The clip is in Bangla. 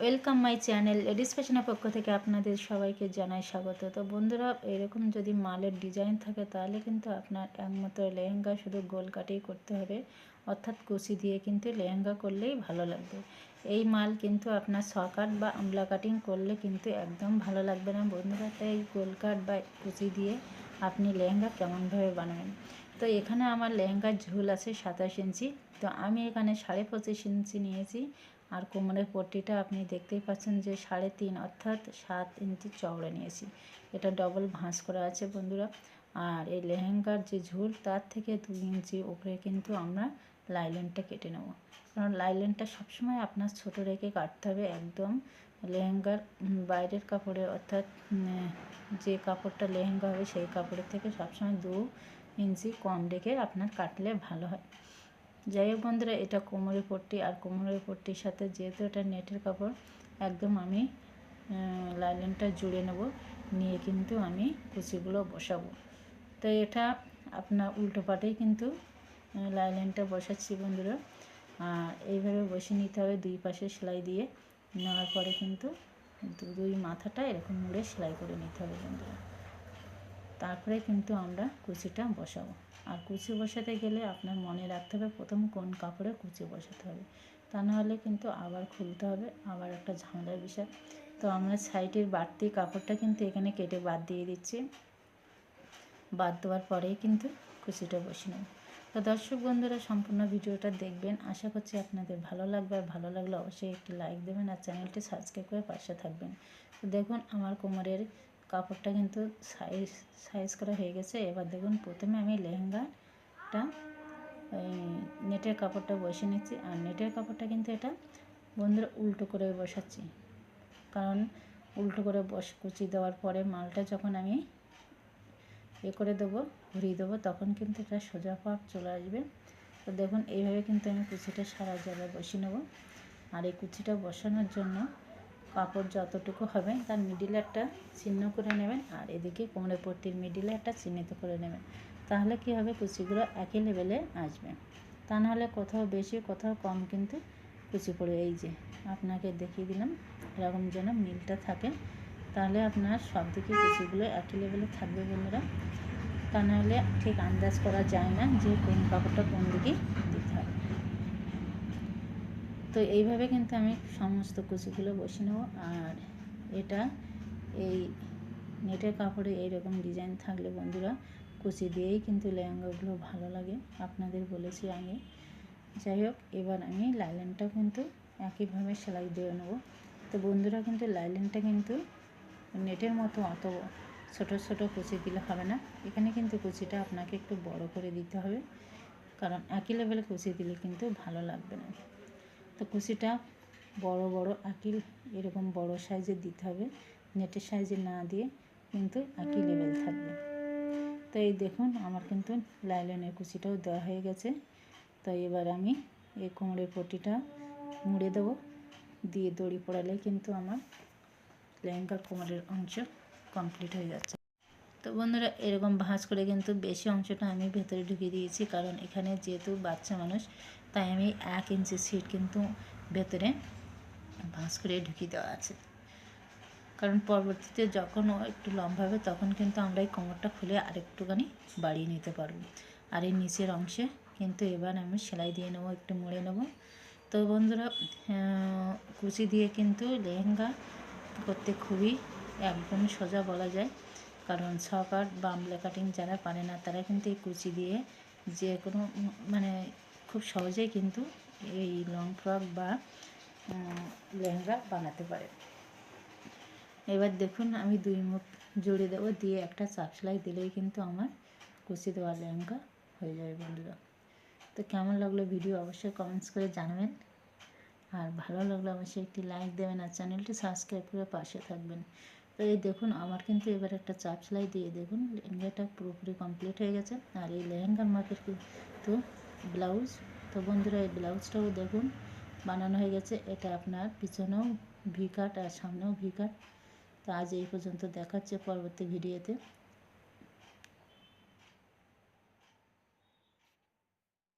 ওয়েলকাম মাই চ্যানেল লেডিস ফ্যাশনের পক্ষ থেকে আপনাদের সবাইকে জানাই স্বাগত। তো বন্ধুরা, এরকম যদি মালের ডিজাইন থাকে, তাহলে কিন্তু আপনার একমাত্র লেহেঙ্গা শুধু গোল কাটেই করতে হবে। অর্থাৎ কুচি দিয়ে কিন্তু লেহেঙ্গা করলেই ভালো লাগবে। এই মাল কিন্তু আপনার সকাট বা আমলা কাটিং করলে কিন্তু একদম ভালো লাগবে না। বন্ধুরা, তাই গোল কাট বা কুচি দিয়ে আপনি লেহেঙ্গা কেমনভাবে বানাবেন? তো এখানে আমার লেহেঙ্গার ঝুল আছে সাতাশ ইঞ্চি। তো আমি এখানে সাড়ে পঁচিশ ইঞ্চি নিয়েছি। আর কোমরের পট্টিটা আপনি দেখতেই পাচ্ছেন যে সাড়ে তিন অর্থাৎ সাত ইঞ্চি চওড়া নিয়েছি। এটা ডবল ভাঁজ করা আছে বন্ধুরা। আর এই লেহেঙ্গার যে ঝুল, তার থেকে দুই ইঞ্চি উপরে কিন্তু আমরা লাইলেনটা কেটে নেব। কারণ লাইলেনটা সবসময় আপনার ছোট রেখে কাটতে হবে। একদম লেহেঙ্গার বাইরের কাপড়ে অর্থাৎ যে কাপড়টা লেহেঙ্গা হবে সেই কাপড়ের থেকে সবসময় দু ইঞ্চি কম রেখে আপনার কাটলে ভালো হয়। যাই হোক বন্ধুরা, এটা কোমরের পট্টি আর কোমরের পট্টির সাথে যেহেতু এটা নেটের কাপড়, একদম আমি লাইলেনটা জুড়ে নেব, নিয়ে কিন্তু আমি কুচিগুলো বসাবো। তো এটা আপনার উল্টো পাটেই কিন্তু লাইলেনটা বসাচ্ছি বন্ধুরা। আর এইভাবে বসে নিতে হবে দুই পাশে সেলাই দিয়ে, নেওয়ার পরে কিন্তু দুই মাথাটা এরকম মুড়ে সেলাই করে নিতে হবে বন্ধুরা। তারপরে কিন্তু আমরা কুচিটা বসাবো। আর কুচি বসাতে গেলে আপনার মনে রাখতে হবে প্রথম কোন কাপড়ে কুচি বসাতে হবে। তা নাহলে কিন্তু আবার খুলতে হবে, আবার একটা ঝামেলার বিষয়। তো আমরা সাইডের বাড়তি কাপড়টা কিন্তু এখানে কেটে বাদ দিয়ে দিচ্ছি। বাদ দেওয়ার পরেই কিন্তু কুচিটা বসে নেব। তো দর্শক বন্ধুরা, সম্পূর্ণ ভিডিওটা দেখবেন। আশা করছি আপনাদের ভালো লাগবে। আর ভালো লাগলে অবশ্যই একটি লাইক দেবেন আর চ্যানেলটি সাবস্ক্রাইব করে পাশে থাকবেন। তো দেখুন, আমার কোমরের কাপড়টা কিন্তু সাইজ সাইজ করা হয়ে গেছে। এবার দেখুন, প্রথমে আমি লেহেঙ্গাটা নেটের কাপড়টা বসে নিচ্ছি। আর নেটের কাপড়টা কিন্তু এটা বন্ধুরা উল্টো করে বসাচ্ছি। কারণ উল্টো করে বস, কুচি দেওয়ার পরে মালটা যখন আমি এ করে দেবো, ঘুরিয়ে দেবো, তখন কিন্তু এটা সোজা পাট চলে আসবে। তো দেখুন, এইভাবে কিন্তু আমি কুচিটা সারা জায়গায় বসিয়ে নেব। আর এই কুচিটা বসানোর জন্য কাপড় যতটুকু হবে তার মিডিলে একটা চিহ্ন করে নেবেন আর এদিকে কোমরে পট্টির মিডিলে একটা চিহ্নিত করে নেবেন। তাহলে কি হবে? কুচিগুলো একই লেভেলে আসবে। তা নাহলে কোথাও বেশি, কোথাও কম কিন্তু কুচি পড়ে। এই যে আপনাকে দেখিয়ে দিলাম, এরকম যেন মিলটা থাকে, তাহলে আপনার সব দিকে কুচিগুলো একই লেভেলে থাকবে বন্ধুরা। তা নাহলে ঠিক আন্দাজ করা যায় না যে কোন কাপড়টা কোন দিকে তো এইভাবে কিন্তু আমি সমস্ত কুচিগুলো বসে নেব। আর এটা, এই নেটের কাপড়ে এইরকম ডিজাইন থাকলে বন্ধুরা, কুচি দিয়েই কিন্তু লেহেঙ্গাগুলো ভালো লাগে। আপনাদের বলেছি আগে। যাই হোক, এবার আমি লাইলেনটা কিন্তু একইভাবে সেলাই দিয়ে নেব। তো বন্ধুরা কিন্তু লাইলেনটা কিন্তু নেটের মতো অত ছোট ছোট কুচি দিলে হবে না। এখানে কিন্তু কুচিটা আপনাকে একটু বড় করে দিতে হবে। কারণ একই লেভেলে কুচি দিলে কিন্তু ভালো লাগবে না। তো কুচিটা বড় বড় আকিল, এরকম বড় সাইজের দিতে হবে। নেটের সাইজে না দিয়ে কিন্তু একই লেভেল থাকবে। তো এই দেখুন, আমার কিন্তু লাইলনের কুচিটাও দেওয়া হয়ে গেছে। তো এবার আমি এই কোমরের পটিটা মুড়ে দেবো। দিয়ে দড়ি পড়ালে কিন্তু আমার লেহেঙ্গার কোমরের অংশ কমপ্লিট হয়ে যাচ্ছে। তো বন্ধুরা, এরকম ভাঁজ করে কিন্তু বেশি অংশটা আমি ভেতরে ঢুকিয়ে দিয়েছি, কারণ এখানে যেহেতু বাচ্চা মানুষ, তাই আমি এক ইঞ্চি সিট কিন্তু ভেতরে ভাঁজ করে ঢুকিয়ে দেওয়া আছে। কারণ পরবর্তীতে যখন ও একটু লম্বা হবে, তখন কিন্তু আমরা এই কোমরটা খুলে আরেকটুখানি বাড়িয়ে নিতে পারব। আর এই নিচের অংশে কিন্তু এবার আমি সেলাই দিয়ে নেব, একটু মুড়ে নেব। তো বন্ধুরা কুচি দিয়ে কিন্তু লেহেঙ্গা করতে খুবই একদম সোজা বলা যায়। কারণ ছকাট বা আমলা কাটিং যারা পারে না, তারা কিন্তু এই কুচি দিয়ে যে কোনো মানে খুব সহজেই কিন্তু এই লং ফ্রক বা লেহেঙ্গা বানাতে পারে। এবার দেখুন, আমি দুই মুখ জুড়ে দেবো, দিয়ে একটা চাপ সেলাই দিলেই কিন্তু আমার কুচি দেওয়া লেহেঙ্গা হয়ে যাবে বন্ধুরা। তো কেমন লাগল ভিডিও অবশ্যই কমেন্টস করে জানাবেন। আর ভালো লাগলে অবশ্যই একটি লাইক দেবেন আর চ্যানেলটি সাবস্ক্রাইব করে পাশে থাকবেন। এই দেখুন, আমার কিন্তু এবার একটা চাপ সেলাই দিয়ে দেখুন, লেহেঙ্গাটা পুরোপুরি কমপ্লিট হয়ে গেছে। আর এই লেহেঙ্গার মাপের কিন্তু ব্লাউজ তো বন্ধুরা এই ব্লাউজটাও দেখুন, বানানো হয়ে গেছে। এটা আপনার পিছনেও ভি কাট আর সামনেও ভি কাট তো আজ এই পর্যন্ত দেখাচ্ছে পরবর্তী ভিডিওতে